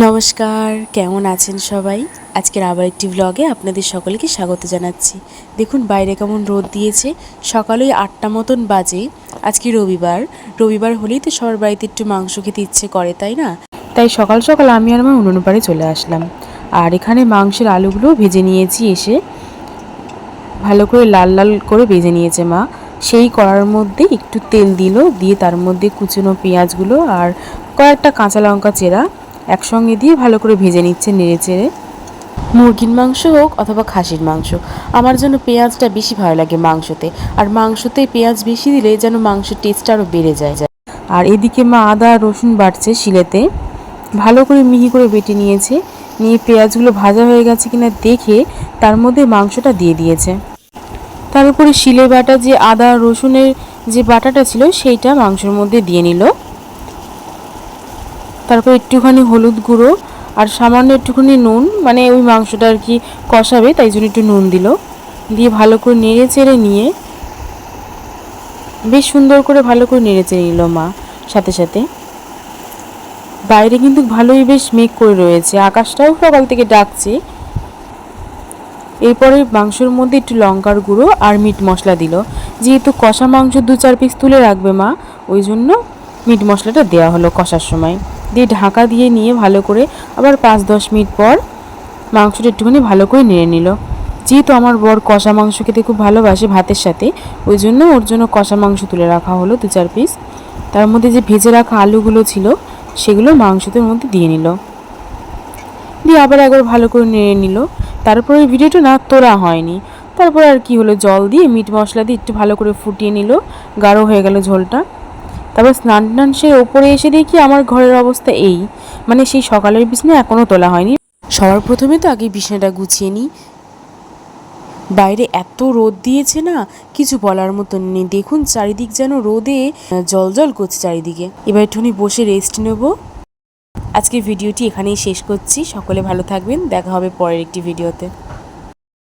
নমস্কার, কেমন আছেন সবাই? আজকের আবার একটি ব্লগে আপনাদের সকলকে স্বাগত জানাচ্ছি। দেখুন, বাইরে কেমন রোদ দিয়েছে। সকালে আটটা মতন বাজে, আজকে রবিবার। রবিবার হলেই তো সবার বাড়িতে একটু মাংস খেতে ইচ্ছে করে, তাই না? তাই সকাল সকাল আমি আর আমার উনুন পাড়ে চলে আসলাম। আর এখানে মাংসের আলুগুলো ভেজে নিয়েছি এসে। ভালো করে লাল লাল করে ভেজে নিয়েছে মা। সেই কড়ার মধ্যে একটু তেল দিল, দিয়ে তার মধ্যে কুচনো পেঁয়াজগুলো আর কয়েকটা কাঁচা লঙ্কা চেরা একসঙ্গে দিয়ে ভালো করে ভেজে নিচ্ছে নেড়ে চেড়ে। মুরগির মাংস হোক অথবা খাসির মাংস, আমার যেন পেঁয়াজটা বেশি ভালো লাগে মাংসতে। আর মাংসতে পেঁয়াজ বেশি দিলে যেন মাংসের টেস্ট আরও বেড়ে যায়। আর এদিকে মা আদা রসুন বাড়ছে শিলেতে। ভালো করে মিহি করে বেটে নিয়েছে। নিয়ে পেঁয়াজগুলো ভাজা হয়ে গেছে কিনা দেখে তার মধ্যে মাংসটা দিয়ে দিয়েছে। তার উপরে শিলে বাটা যে আদা রসুনের যে বাটাটা ছিল সেইটা মাংসের মধ্যে দিয়ে নিল। তারপর একটুখানি হলুদ গুঁড়ো আর সামান্য একটুখানি নুন মানে ওই মাংসটা আর কি কষাবে, তাই জন্য একটু নুন দিল। দিয়ে ভালো করে নেড়ে চেড়ে নিয়ে, বেশ সুন্দর করে ভালো করে নেড়ে চেড়ে নিল মা, সাথে সাথে। বাইরে কিন্তু ভালোই বেশ মেঘ করে রয়েছে, আকাশটাও সকাল থেকে ডাকছে। এরপরে মাংসের মধ্যে একটু লঙ্কার গুঁড়ো আর মিট মশলা দিল। যেহেতু কষা মাংস দু চার পিস তুলে রাখবে মা, ওই জন্য মিট মশলাটা দেওয়া হলো কষার সময়। দিয়ে ঢাকা দিয়ে নিয়ে ভালো করে আবার পাঁচ দশ মিনিট পর মাংসটা একটুখানি ভালো করে নেড়ে নিল। যেহেতু আমার বর কষা মাংস খেতে খুব ভালোবাসে ভাতের সাথে, ওই জন্য ওর জন্য কষা মাংস তুলে রাখা হলো দু চার পিস তার মধ্যে যে ভেজে রাখা আলুগুলো ছিল, সেগুলো মাংসতের মধ্যে দিয়ে নিল। দিয়ে আবার একবার ভালো করে নেড়ে নিল। তারপরে ভিডিওটা না তোলা হয়নি। তারপর আর কি হলো, জল দিয়ে মিট মশলা দিয়ে একটু ভালো করে ফুটিয়ে নিল। গাঢ় হয়ে গেল ঝোলটা। তারপর স্নান টান সেরে ওপরে এসে দেখি আমার ঘরের অবস্থা এই। মানে সেই সকালের বিছানা এখনও তোলা হয়নি। সবার প্রথমে তো আগে বিছানাটা গুছিয়ে নিই। বাইরে এত রোদ দিয়েছে না, কিছু বলার মতন নেই। দেখুন চারিদিক যেন রোদে জল জল করছে চারিদিকে। এবার একটুখানি বসে রেস্ট নেব। আজকে ভিডিওটি এখানেই শেষ করছি। সকলে ভালো থাকবেন। দেখা হবে পরের একটি ভিডিওতে।